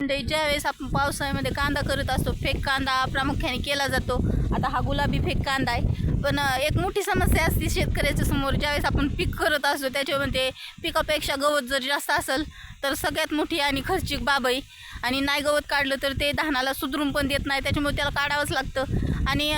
म्हणजे ज्यावेळेस आपण पावसाळ्यामध्ये कांदा करत असतो फेक कांदा प्रामुख्याने केला जातो. आता हा गुलाबी फेक कांदा आहे. पण एक मोठी समस्या असते शेतकऱ्याच्या समोर. ज्यावेळेस आपण पीक करत असतो त्याच्यामध्ये पिकापेक्षा गवत जर जास्त असेल तर सगळ्यात मोठी आणि खर्चिक बाब आहे आणि नाही गवत काढलं तर ते धानाला सुधरून पण देत नाही. त्याच्यामुळे त्याला काढावंच लागतं. आणि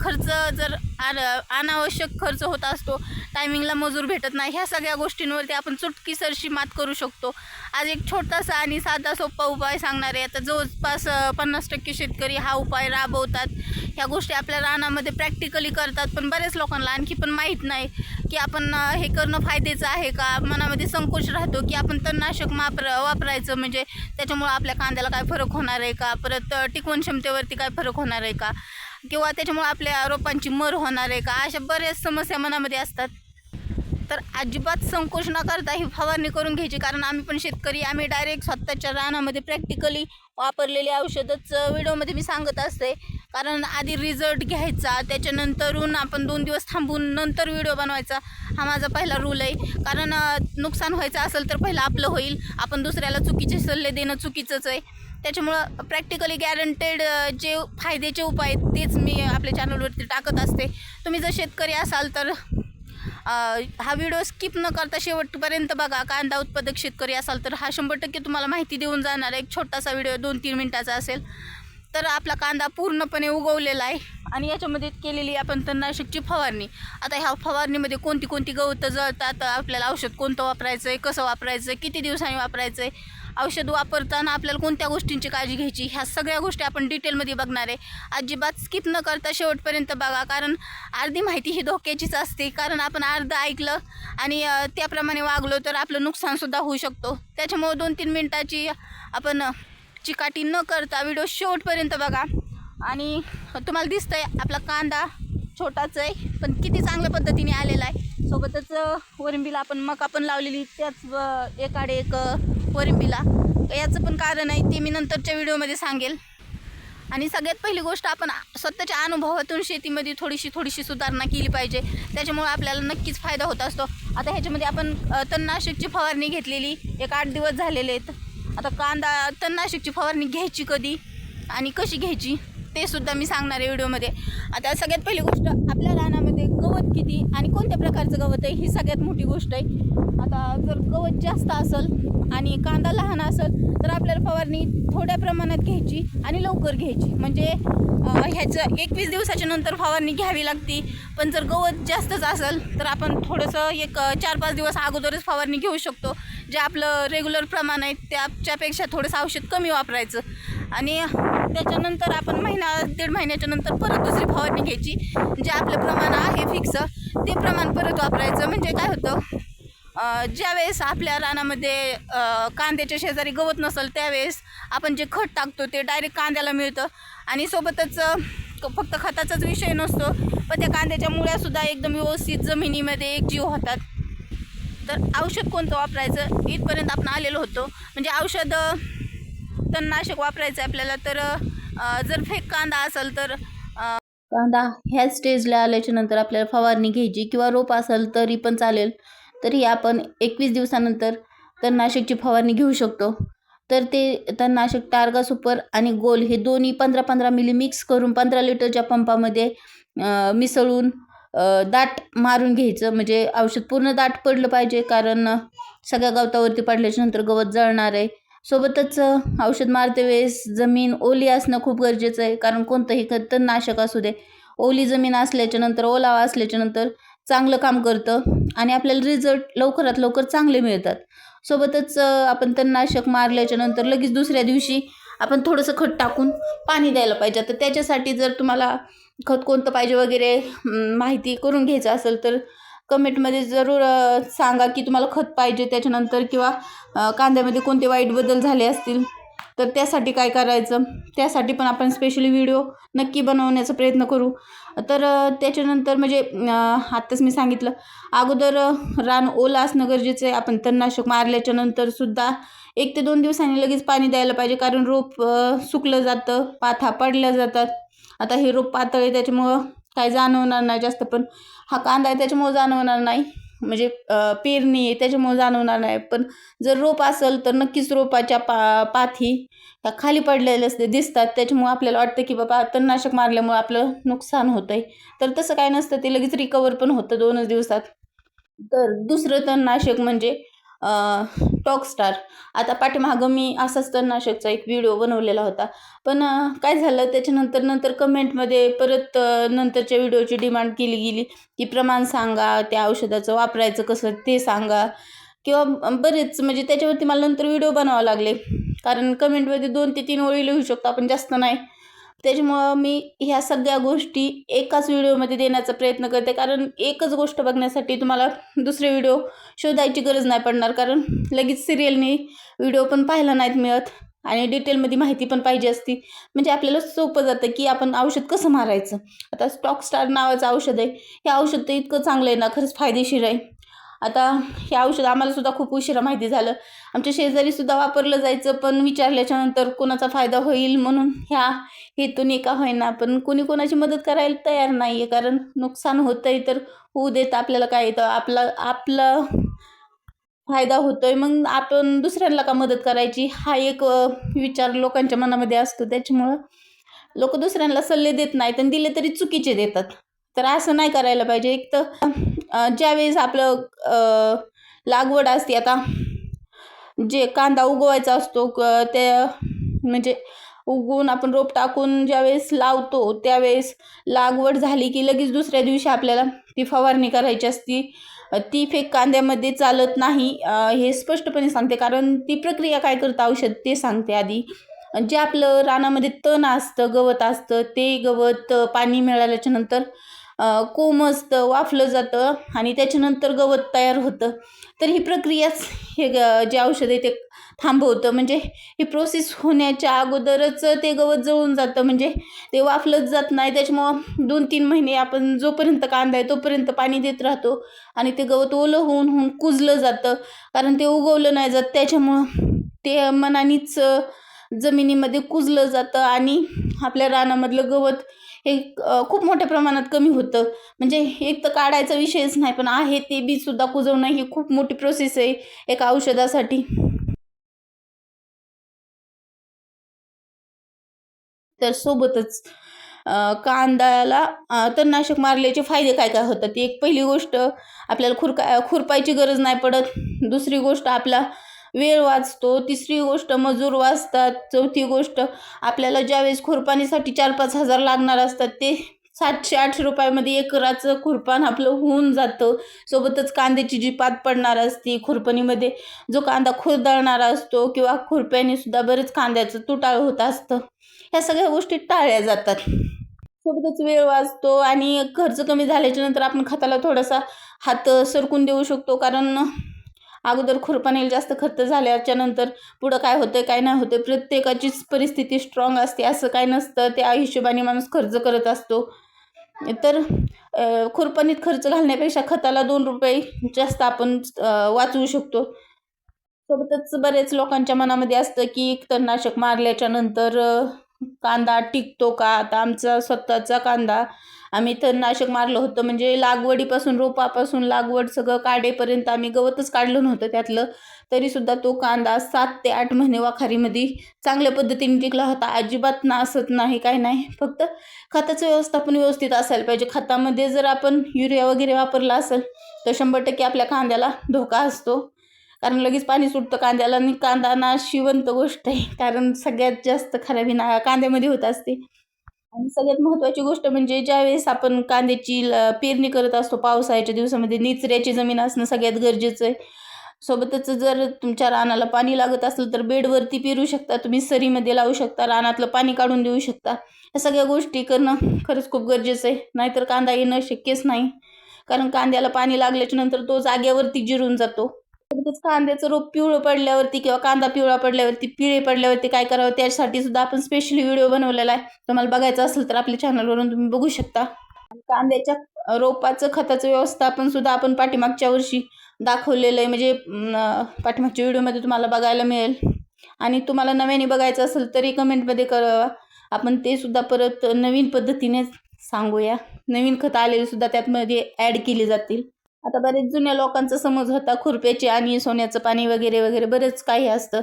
खर्च जर आ- अनावश्यक खर्च होत असतो टायमिंगला मजूर भेटत नाही ह्या सगळ्या गोष्टींवरती आपण चुटकीसरशी मात करू शकतो. आज एक छोटासा आणि साधा सोपा उपाय सांगणार आहे. आता जवळपास पन्नास टक्के शेतकरी हा उपाय राबवतात. ह्या गोष्टी आपल्या रानामध्ये प्रॅक्टिकली करतात पण बऱ्याच लोकांना आणखी पण माहीत नाही की आपण हे करणं फायद्याचं आहे का? मनामध्ये संकोच राहतो की आपण तणनाशक वापर वापरायचं म्हणजे त्याच्यामुळं आपल्या कांद्याला काय फरक होणार आहे का? परत टिकवण क्षमतेवरती काय फरक होणार आहे का? किंवा त्याच्यामुळे आपल्या रोपांची मर होणार आहे का? अशा बऱ्याच समस्या मनामध्ये असतात. तर अजिबात संकोच न करता ही फवारणी करून घ्यायची. कारण आम्ही पण शेतकरी आम्ही डायरेक्ट स्वतःच्या रानामध्ये प्रॅक्टिकली वापरलेली औषधच व्हिडिओमध्ये मी सांगत असते. कारण आधी रिझल्ट घ्यायचा त्याच्यानंतरून आपण दोन दिवस थांबून नंतर व्हिडिओ बनवायचा. हा माझा पहिला रूल आहे. कारण नुकसान व्हायचं असेल तर पहिलं आपलं होईल. आपण दुसऱ्याला चुकीचे सल्ले देणं चुकीचंच आहे. त्याच्यामुळं प्रॅक्टिकली गॅरंटेड जे फायद्याचे उपाय आहेत तेच मी आपल्या चॅनलवरती टाकत असते. तुम्ही जर शेतकरी असाल तर हा व्हिडिओ स्किप न करता शेवटपर्यंत बघा. कांदा उत्पादक शेतकरी असाल तर हा शंभर टक्के तुम्हाला माहिती देऊन जाणार एक छोटासा व्हिडिओ दोन तीन मिनटाचा असेल. तर आपला कांदा पूर्णपणे उगवलेला आहे आणि याच्यामध्ये केलेली आपण तणनाशकची फवारणी. आता ह्या फवारणीमध्ये कोणती कोणती गवतं जळतात आपल्याला औषध कोणतं वापरायचं आहे कसं वापरायचं आहे किती दिवसांनी वापरायचं आहे औषध वापरताना आपल्याला कोणत्या गोष्टींची काळजी घ्यायची? ह्या सगळ्या गोष्टी आपण डिटेलमध्ये बघणार आहे. अजिबात स्किप न करता शेवटपर्यंत बघा कारण अर्धी माहिती ही धोक्याचीच असते. कारण आपण अर्ध ऐकलं आणि त्याप्रमाणे वागलो तर आपलं नुकसानसुद्धा होऊ शकतो. त्याच्यामुळं दोन तीन मिनटाची आपण चिकाटी न करता व्हिडिओ शेवटपर्यंत बघा. आणि तुम्हाला दिसतंय आपला कांदा छोटाच आहे पण किती चांगल्या पद्धतीने आलेला आहे. सोबतच वरिंबीला आपण मका पण लावलेली त्याच एकाडे एक वरिंबीला. याचं पण कारण आहे ते मी नंतरच्या व्हिडिओमध्ये सांगेल. आणि सगळ्यात पहिली गोष्ट आपण स्वतःच्या अनुभवातून शेतीमध्ये थोडीशी थोडीशी सुधारणा केली पाहिजे. त्याच्यामुळे आपल्याला नक्कीच फायदा होत असतो. आता ह्याच्यामध्ये आपण तणनाशकची फवारणी घेतलेली एक आठ दिवस झालेले आहेत. आता कांदा तणनाशकची फवारणी घ्यायची कधी? आणि कशी घ्यायची? ते सुद्धा मी सांगणार आहे व्हिडिओमध्ये. आता सगळ्यात पहिली गोष्ट आपल्या रानामध्ये गवत किती आणि कोणत्या प्रकारचं गवत आहे ही सगळ्यात मोठी गोष्ट आहे. आता जर गवत जास्त असेल आणि कांदा लहान असेल तर आपल्याला फवारणी थोड्या प्रमाणात घ्यायची आणि लवकर घ्यायची. म्हणजे ह्याचं एकवीस दिवसाच्या नंतर फवारणी घ्यावी लागते. पण जर गवत जास्तच असेल तर आपण थोडंसं एक चार पाच दिवस अगोदरच फवारणी घेऊ शकतो. जे आपलं रेग्युलर प्रमाण आहे त्याच्यापेक्षा थोडंसं औषध कमी वापरायचं. आणि त्याच्यानंतर आपण महिना दीड महिन्याच्या नंतर परत दुसरी फवारणी घ्यायची जे आपलं प्रमाण आहे फिक्स ते प्रमाण परत वापरायचं. म्हणजे काय होतं ज्यावेळेस आपल्या रानामध्ये कांद्याच्या शेजारी गवत नसेल त्यावेळेस आपण जे खत टाकतो ते डायरेक्ट कांद्याला मिळतं. आणि सोबतच फक्त खताचाच विषय नसतो. पण त्या कांद्याच्या मुळ्यासुद्धा एकदम व्यवस्थित जमिनीमध्ये एक जीव होतात. तर औषध कोणतं वापरायचं? इथपर्यंत आपण आलेलो होतो. म्हणजे औषध तणनाशक वापरायचं आहे आपल्याला तर जर फेक कांदा असेल तर कांदा ह्या स्टेजला आल्याच्यानंतर आपल्याला फवारणी घ्यायची किंवा रोप असेल तरी पण चालेल तरी आपण एकवीस दिवसानंतर तणनाशकची फवारणी घेऊ शकतो. तर ते तणनाशक टार्गा सुपर आणि गोल हे दोन्ही पंधरा पंधरा मिली मिक्स करून पंधरा लिटरच्या पंपामध्ये मिसळून दाट मारून घ्यायचं. म्हणजे औषध पूर्ण दाट पडलं पाहिजे कारण सगळ्या गवतावरती पडल्याच्या नंतर गवत जळणार आहे. सोबतच औषध मारते वेळेस जमीन ओली असणं खूप गरजेचं आहे. कारण कोणतंही खत तणनाशक असू दे ओली जमीन असल्याच्या नंतर ओलावा असल्याच्या नंतर चांगलं काम करतं आणि आपल्याला रिझल्ट लवकरात लवकर चांगले मिळतात. सोबतच आपण तणनाशक मारल्याच्या नंतर लगेच दुसऱ्या दिवशी आपण थोडंसं खत टाकून पाणी द्यायला पाहिजे. तर त्याच्यासाठी जर तुम्हाला खत कोणतं पाहिजे वगैरे माहिती करून घ्यायचं असेल तर कमेंटमध्ये जरूर सांगा की तुम्हाला खत पाहिजे त्याच्यानंतर किंवा कांद्यामध्ये कोणते वाईट बदल झाले असतील. तर त्यासाठी काय करायचं? त्यासाठी पण आपण स्पेशली व्हिडिओ नक्की बनवण्याचा प्रयत्न करू. तर त्याच्यानंतर म्हणजे आत्ताच मी सांगितलं अगोदर रान ओला असणं गरजेचं आहे. आपण तणनाशक मारल्याच्या नंतरसुद्धा एक ते दोन दिवसांनी लगेच पाणी द्यायला पाहिजे. कारण रोप सुकलं जातं पाथा पडल्या जातात. आता हे रोप पातळ आहे त्याच्यामुळं काय जाणवणार नाही जास्त. पण हा कांदा आहे त्याच्यामुळं जाणवणार नाही. म्हणजे पेरणी आहे त्याच्यामुळे जाणवणार नाही. पण जर रोप असेल तर नक्कीच रोपाच्या पा पाथी ह्या खाली पडलेल्या असते दिसतात. त्याच्यामुळे आपल्याला वाटतं की बाबा तणनाशक मारल्यामुळे आपलं नुकसान होतं आहे तर तसं काय नसतं ते लगेच रिकवर पण होतं दोनच दिवसात. तर दुसरं तणनाशक म्हणजे टॉकस्टार आता पाठीमागं मी असाच तणनाशकचा एक व्हिडिओ बनवलेला होता. पण काय झालं त्याच्यानंतर नंतर कमेंटमध्ये परत नंतरच्या व्हिडिओची डिमांड केली गेली की प्रमाण सांगा त्या औषधाचं वापरायचं कसं ते सांगा. किंवा बरेच म्हणजे त्याच्यावरती मला नंतर व्हिडिओ बनावं लागले. कारण कमेंटमध्ये दोन ते तीन ओळी लिहू शकतो आपण जास्त नाही. त्याच्यामुळं मी ह्या सगळ्या गोष्टी एकाच व्हिडिओमध्ये देण्याचा प्रयत्न करते. कारण एकच गोष्ट बघण्यासाठी तुम्हाला दुसरे व्हिडिओ शोधायची गरज नाही पडणार. कारण लगेच सिरियलने व्हिडिओ पण पाहायला नाहीत मिळत आणि डिटेलमध्ये माहिती पण पाहिजे असती. म्हणजे आपल्याला सोपं जातं की आपण औषध कसं मारायचं? आता स्टॉक स्टार नावाचं औषध आहे. हे औषध तर इतकं चांगलं आहे ना खरंच फायदेशीर आहे. आता हे औषध आम्हाला सुद्धा खूप उशिरा माहिती झालं. आमच्या शेजारीसुद्धा वापरलं जायचं पण विचारल्याच्यानंतर कोणाचा फायदा होईल म्हणून ह्या हेतून एका होईना. पण कोणी कोणाची मदत करायला तयार नाही आहे कारण नुकसान होतं आहे तर होऊ देत आपल्याला काय येतं. आपला आपला फायदा होतोय मग आपण दुसऱ्यांना का मदत करायची? हा एक विचार लोकांच्या मनामध्ये असतो. त्याच्यामुळं लोक दुसऱ्यांना सल्ले देत नाहीत आणि दिले तरी चुकीचे देतात. तर असं नाही करायला पाहिजे. एक तर ज्यावेळेस आपलं लागवड असते आता जे कांदा उगवायचा असतो क- ते म्हणजे उगवून आपण रोप टाकून ज्यावेळेस लावतो त्यावेळेस लागवड झाली की लगेच दुसऱ्या दिवशी आपल्याला ती फवारणी करायची असती. ती फेक कांद्यामध्ये चालत नाही हे स्पष्टपणे सांगते कारण ती प्रक्रिया काय करतं औषध ते सांगते आधी. जे आपलं रानामध्ये तण असतं गवत असतं ते गवत पाणी मिळाल्याच्या नंतर कोमजतं वाफलं जातं आणि त्याच्यानंतर गवत तयार होतं. तर ही प्रक्रियाच हे ग जे औषध आहे ते थांबवतं. म्हणजे ही प्रोसेस होण्याच्या अगोदरच ते गवत जळून जातं. म्हणजे ते वाफलंच जात नाही. त्याच्यामुळं दोन तीन महिने आपण जोपर्यंत कांदा आहे तोपर्यंत पाणी देत राहतो आणि ते गवत ओलं होऊन होऊन कुजलं जातं. कारण ते उगवलं नाही जात. त्याच्यामुळं ते मनानेच जमिनीमध्ये कुजलं जातं आणि आपल्या रानामधलं गवत हे खूप मोठ्या प्रमाणात कमी होतं. म्हणजे एक तर काढायचा विषयच नाही पण आहे ते बीजसुद्धा कुजवणं ही खूप मोठी प्रोसेस आहे एका औषधासाठी. तर सोबतच कांद्याला तणनाशक मारल्याचे फायदे काय काय होतात? ती एक पहिली गोष्ट आपल्याला खुरका खुरपायची गरज नाही पडत. दुसरी गोष्ट आपला वेळ वाचतो तिसरी गोष्ट मजूर वाचतात चौथी गोष्ट आपल्याला ज्यावेळेस खुरपाणीसाठी चार पाच हजार लागणार असतात ते सातशे आठशे रुपयामध्ये एकराचं खुरपान आपलं होऊन जातं. सोबतच कांद्याची जी पात पडणार असती खुरपणीमध्ये जो कांदा खुरदळणारा असतो किंवा खुरप्याने सुद्धा बरेच कांद्याचं तुटाळ होत असतं. ह्या सगळ्या गोष्टी टाळल्या जातात. सोबतच वेळ वाचतो आणि खर्च कमी झाल्याच्यानंतर आपण खताला थोडासा हात सरकून देऊ शकतो कारण अगोदर खुरपाणीला जास्त खर्च झाल्याच्यानंतर पुढं काय होतं काय नाही होतं प्रत्येकाचीच परिस्थिती स्ट्रॉंग असते असं काय नसतं त्या हिशोबाने माणूस खर्च करत असतो. तर खुरपणीत खर्च घालण्यापेक्षा खताला दोन रुपये जास्त आपण वाचवू शकतो. सोबतच बरेच लोकांच्या मनामध्ये असतं की तणनाशक मारल्याच्या नंतर कांदा टिकतो का? आता आमचा स्वतःचा कांदा आम्ही तणनाशक मारलं होतं म्हणजे लागवडीपासून रोपापासून लागवड सगळं काढेपर्यंत आम्ही गवतच काढलं नव्हतं त्यातलं. तरीसुद्धा तो कांदा सात ते आठ महिने वाखारीमध्ये चांगल्या पद्धतीने टिकला होता. अजिबात नासत नाही काय नाही. फक्त खताचं व्यवस्थापन व्यवस्थित असायला पाहिजे. खतामध्ये जर आपण युरिया वगैरे वापरला असेल तर शंभर टक्के आपल्या कांद्याला धोका असतो. कारण लगेच पाणी सुटतं कांद्याला आणि कांदा ना शिवंत गोष्ट आहे. कारण सगळ्यात जास्त खराबी ना कांद्यामध्ये होत असते. आणि सगळ्यात महत्त्वाची गोष्ट म्हणजे ज्यावेळेस आपण कांद्याची ल- पेरणी करत असतो पावसाळ्याच्या दिवसामध्ये निचऱ्याची जमीन असणं सगळ्यात गरजेचं आहे. सोबतच जर तुमच्या रानाला पाणी लागत असेल तर बेडवरती पेरू शकता तुम्ही सरीमध्ये लावू शकता रानातलं पाणी काढून देऊ शकता. या सगळ्या गोष्टी करणं खरंच खूप गरजेचं आहे. नाहीतर कांदा येणं शक्यच नाही. कारण कांद्याला पाणी लागल्याच्या नंतर तो जाग्यावरती जिरून जातो. सोबतच कांद्याचं रोप पिवळं पडल्यावरती किंवा कांदा पिवळा पडल्यावरती पिळे पडल्यावरती काय करावं? त्यासाठी सुद्धा आपण स्पेशली व्हिडिओ बनवलेला आहे. तुम्हाला बघायचं असेल तर आपल्या चॅनलवरून तुम्ही बघू शकता. कांद्याच्या रोपाचं खताचं व्यवस्थापन सुद्धा आपण पाठीमागच्या वर्षी दाखवलेलं आहे. म्हणजे पाठीमागच्या व्हिडिओमध्ये तुम्हाला बघायला मिळेल. आणि तुम्हाला नव्याने बघायचं असेल तरी कमेंटमध्ये करावा आपण ते सुद्धा परत नवीन पद्धतीने सांगूया. नवीन खतं आलेली सुद्धा त्यातमध्ये ॲड केली जातील. आता बरेच जुन्या लोकांचा समज होता खुरप्याची आणि सोन्याचं पाणी वगैरे वगैरे बरेच काही असतं.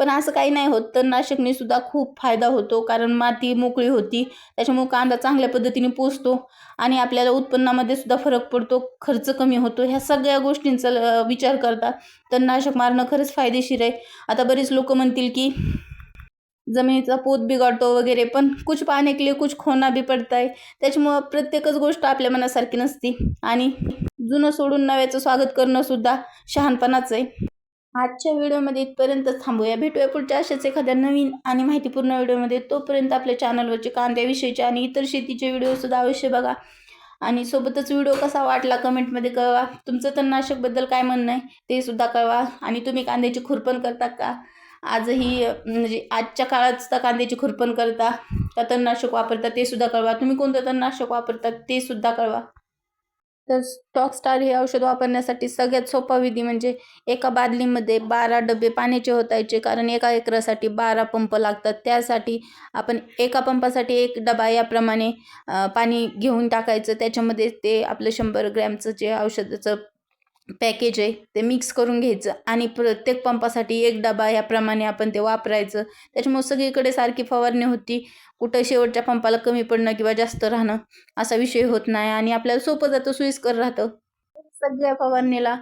पण असं काही नाही होत. तणनाशकने सुद्धा खूप फायदा होतो. कारण माती मोकळी होती. त्याच्यामुळे कांदा चांगल्या पद्धतीने पोचतो आणि आपल्याला उत्पन्नामध्ये सुद्धा फरक पडतो. खर्च कमी होतो. ह्या सगळ्या गोष्टींचा ल- विचार करता तणनाशक मारणं खरंच फायदेशीर आहे. आता बरेच लोक म्हणतील की जमिनीचा पोत बिघडतो वगैरे पण कुछ पाने के लिए कुछ खोना भी पडत आहे त्याच्यामुळं प्रत्येकच गोष्ट आपल्या मनासारखी नसती. आणि जुनं सोडून नव्याचं स्वागत करणं सुद्धा शहाणपणाच आहे. आजच्या व्हिडिओमध्ये इथपर्यंतच थांबूया. भेटूया पुढच्या अशाच एखाद्या नवीन आणि माहितीपूर्ण व्हिडिओमध्ये. तोपर्यंत आपल्या चॅनलवरचे कांद्याविषयीचे आणि इतर शेतीचे व्हिडिओसुद्धा अवश्य बघा. आणि सोबतच व्हिडिओ कसा वाटला कमेंटमध्ये कळवा. तुमचं तणनाशकबद्दल काय म्हणणं आहे ते सुद्धा कळवा. आणि तुम्ही कांद्याची खुरपण करता का? आजही म्हणजे आजच्या काळात सुद्धा कांद्याची खुरपण करता का तणनाशक वापरता ते सुद्धा कळवा. तुम्ही कोणतं तणनाशक वापरता ते सुद्धा कळवा. तर स्टॉक स्टार हे औषध वापरण्यासाठी सगळ्यात सोपा विधी म्हणजे एका बादलीमध्ये बारा डबे पाण्याचे होतायचे कारण एका एकरासाठी बारा पंप लागतात. त्यासाठी आपण एका पंपासाठी एक डबा याप्रमाणे पाणी घेऊन टाकायचं. त्याच्यामध्ये ते आपलं शंभर ग्रॅमचं जे औषधाचं पॅकेज आहे ते मिक्स करून घ्यायचं आणि प्रत्येक पंपासाठी एक डबा याप्रमाणे आपण ते वापरायचं. त्याच्यामुळे सगळीकडे सारखी फवारणी होती कुठं शेवटच्या पंपाला कमी पडणं किंवा जास्त राहणं असा विषय होत नाही आणि आपल्याला सोपं जातं सोयीस्कर राहतं. सगळ्या फवारणीला